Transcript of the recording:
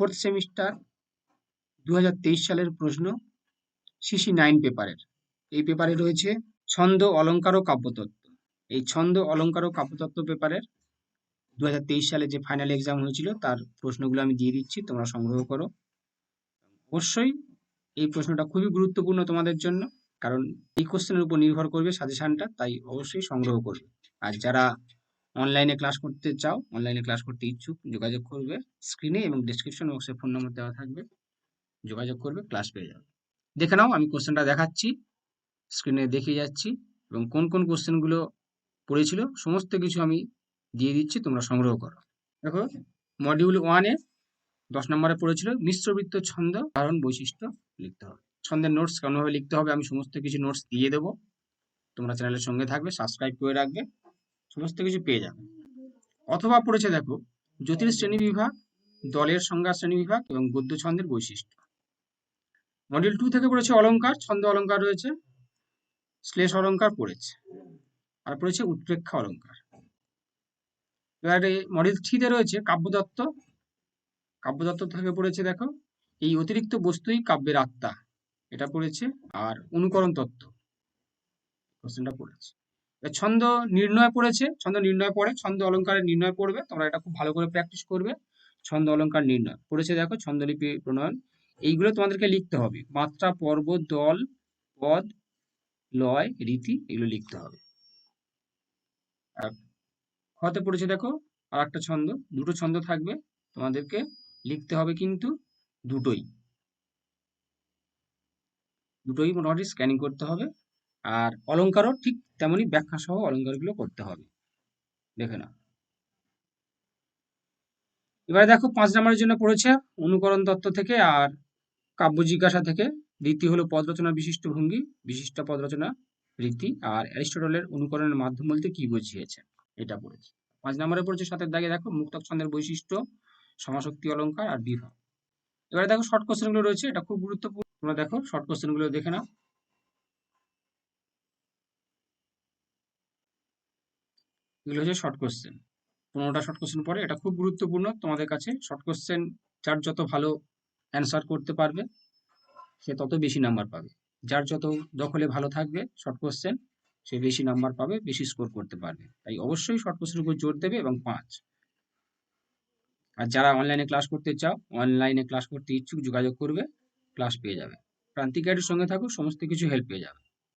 Fourth semester দু হাজার তেইশ সালের প্রশ্ন সিসি নাইন পেপারের এই পেপারে রয়েছে ছন্দ, অলঙ্কার ও কাব্যতত্ত্ব। এই ছন্দ, অলঙ্কার ও কাব্যতত্ত্ব পেপারের দু হাজার তেইশ সালে যে ফাইনাল এক্সাম হয়েছিল, তার প্রশ্নগুলো আমি দিয়ে দিচ্ছি, তোমরা সংগ্রহ করো। অবশ্যই এই প্রশ্নটা খুবই গুরুত্বপূর্ণ তোমাদের জন্য, কারণ এই কোশ্চেনের উপর নির্ভর করবে সাজেশনটা, তাই অবশ্যই সংগ্রহ করবে। আর যারা অনলাইনে ক্লাস করতে চাও অনলাইনে ক্লাস করতে ইচ্ছুক, যোগাযোগ করবে। স্ক্রিনে এবং ডিসক্রিপশন বক্সে ফোন নম্বর দেওয়া থাকবে। যোগাযোগ করবে ক্লাস পেয়ে যাবে। দেখে নাও, আমি কোশ্চেনটা দেখাচ্ছি। স্ক্রিনে দেখিয়ে যাচ্ছি এবং কোন কোন কোশ্চেনগুলো পড়েছিল, সমস্ত কিছু আমি দিয়ে দিচ্ছি, তোমরা সংগ্রহ করো। দেখো মডিউল ওয়ানে দশ নম্বরে পড়েছিল, মিশ্রবৃত্ত ছন্দ, কারণ বৈশিষ্ট্য লিখতে হবে। ছন্দের নোটস কেমনভাবে লিখতে হবে, আমি সমস্ত কিছু নোটস দিয়ে দেবো। তোমরা চ্যানেলের সঙ্গে থাকবে সাবস্ক্রাইব করে রাখবে। সমস্ত কিছু পেয়ে যাবে। অথবা পড়েছে দেখো, জ্যোতির শ্রেণি বিভাগ, দলের সংজ্ঞা শ্রেণি বিভাগ এবং গদ্য ছন্দের বৈশিষ্ট্য। মডিউল টু থেকে পড়েছে অলঙ্কার ছন্দ অলঙ্কার রয়েছে, শ্লেষ অলঙ্কার পড়েছে, আর পড়েছে উৎপ্রেক্ষা অলঙ্কার এবারে মডিউল থ্রিতে রয়েছে কাব্যদত্ত। কাব্যদত্ত থেকে পড়েছে দেখো, এই অতিরিক্ত বস্তুই কাব্যের আত্মা, এটা পড়েছে, আর অনুকরণ তত্ত্ব। কোশ্চেনটা পড়েছে। ছন্দ নির্ণয় পড়েছে, ছন্দ নির্ণয় পড়ে, ছন্দ অলঙ্কারের নির্ণয় পড়বে, তোমরা এটা খুব ভালো করে প্র্যাকটিস করবে, ছন্দ অলঙ্কার নির্ণয়। পড়েছে দেখো ছন্দলিপি প্রণয়ন। এইগুলো তোমাদেরকে লিখতে হবে। মাত্রা, পর্ব, দল, পদ, লয়, রীতি, এগুলো লিখতে হবে। হতে পড়েছে দেখো আর একটা ছন্দ, দুটো ছন্দ থাকবে, তোমাদেরকে লিখতে হবে কিন্তু দুটোই। দুটোই মোটামুটি স্ক্যানিং করতে হবে। আর অলঙ্কারও ঠিক তেমনই ব্যাখ্যা সহ অলঙ্কারগুলো করতে হবে। দেখে না এবারে দেখো, পাঁচ নম্বরের জন্য পড়েছে অনুকরণ তত্ত্ব থেকে আর কাব্য জিজ্ঞাসা থেকে। রীতি হলো পদ রচনা বিশিষ্ট ভঙ্গি, বিশিষ্ট পদ রচনা রীতি আর অ্যারিস্টটলের অনুকরণের মাধ্যম বলতে কি বুঝিয়েছে, এটা পড়েছে। পাঁচ নম্বরে পড়েছে সাতের দাগে, দেখো, মুক্তক ছন্দের বৈশিষ্ট্য সমাশক্তি অলঙ্কার আর বিভাগ এবারে দেখো শর্ট কোশ্চেনগুলো রয়েছে, এটা খুব গুরুত্বপূর্ণ। তোমরা দেখো শর্ট কোশ্চেনগুলো দেখে নাও। এগুলো হচ্ছে শর্ট কোশ্চেন পনেরোটা শর্ট কোশ্চেন পরে, এটা খুব গুরুত্বপূর্ণ। তোমাদের কাছে শর্ট কোশ্চেন যার যত ভালো অ্যান্সার করতে পারবে, সে তত বেশি নাম্বার পাবে। যার যত দখলে ভালো থাকবে শর্ট কোশ্চেন সে বেশি নাম্বার পাবে, বেশি স্কোর করতে পারবে। তাই অবশ্যই শর্ট কোশ্চেনের উপর জোর দেবে এবং পাঁচ। আর যারা অনলাইনে ক্লাস করতে চাও অনলাইনে ক্লাস করতে ইচ্ছুক, যোগাযোগ করবে ক্লাস পেয়ে যাবে। প্রান্তিক গাইডের সঙ্গে থাকো সমস্ত কিছু হেল্প পেয়ে যাবে।